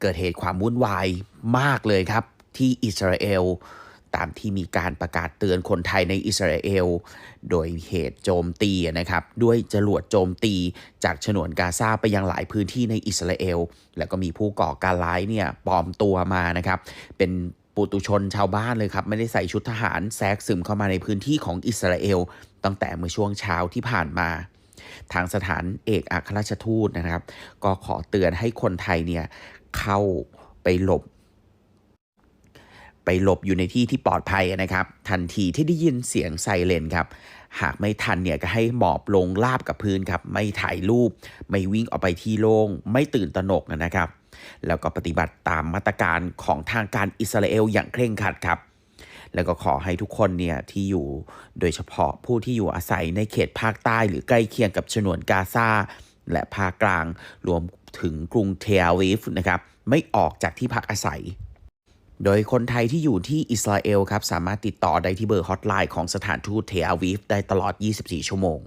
เกิดเหตุความวุ่นวายมากเลยครับ ที่อิสราเอล ตามที่มีการประกาศเตือนคนไทยในอิสราเอล โดยเหตุโจมตีนะครับ ด้วยจรวดโจมตีจากฉนวนกาซาไปยังหลายพื้นที่ในอิสราเอล แล้วก็มีผู้ก่อการร้ายเนี่ยปลอมตัวมานะครับ เป็นปุตุชนชาวบ้านเลยครับ ไม่ได้ใส่ชุดทหารแทรกซึมเข้ามาในพื้นที่ของอิสราเอล ตั้งแต่เมื่อช่วงเช้าที่ผ่านมา ทางสถานเอกอัครราชทูตนะครับ ก็ขอเตือนให้คนไทยเนี่ย เข้าไปหลบ ไปหลบอยู่ในที่ที่ปลอดภัยนะครับ ทันทีที่ได้ยินเสียงไซเรนครับหากไม่ทันเนี่ยก็ให้หมอบลงราบกับพื้นครับ ไม่ถ่ายรูป ไม่วิ่งออกไปที่โล่งไม่ตื่นตระหนกนะครับ แล้วก็ปฏิบัติตามมาตรการของทางการอิสราเอลอย่างเคร่งครัดครับ แล้วก็ขอให้ทุกคนเนี่ยที่อยู่โดยเฉพาะผู้ที่อยู่อาศัยในเขตภาคใต้หรือใกล้เคียงกับฉนวนกาซาและภาคกลางรวม ถึงกรุงเทลอวิฟนะครับไม่ออกจากที่พักอาศัย โดยคนไทยที่อยู่ที่อิสราเอลครับสามารถติดต่อได้ที่เบอร์ฮอตไลน์ของสถานทูตเทลอวิฟได้ตลอด 24 ชั่วโมง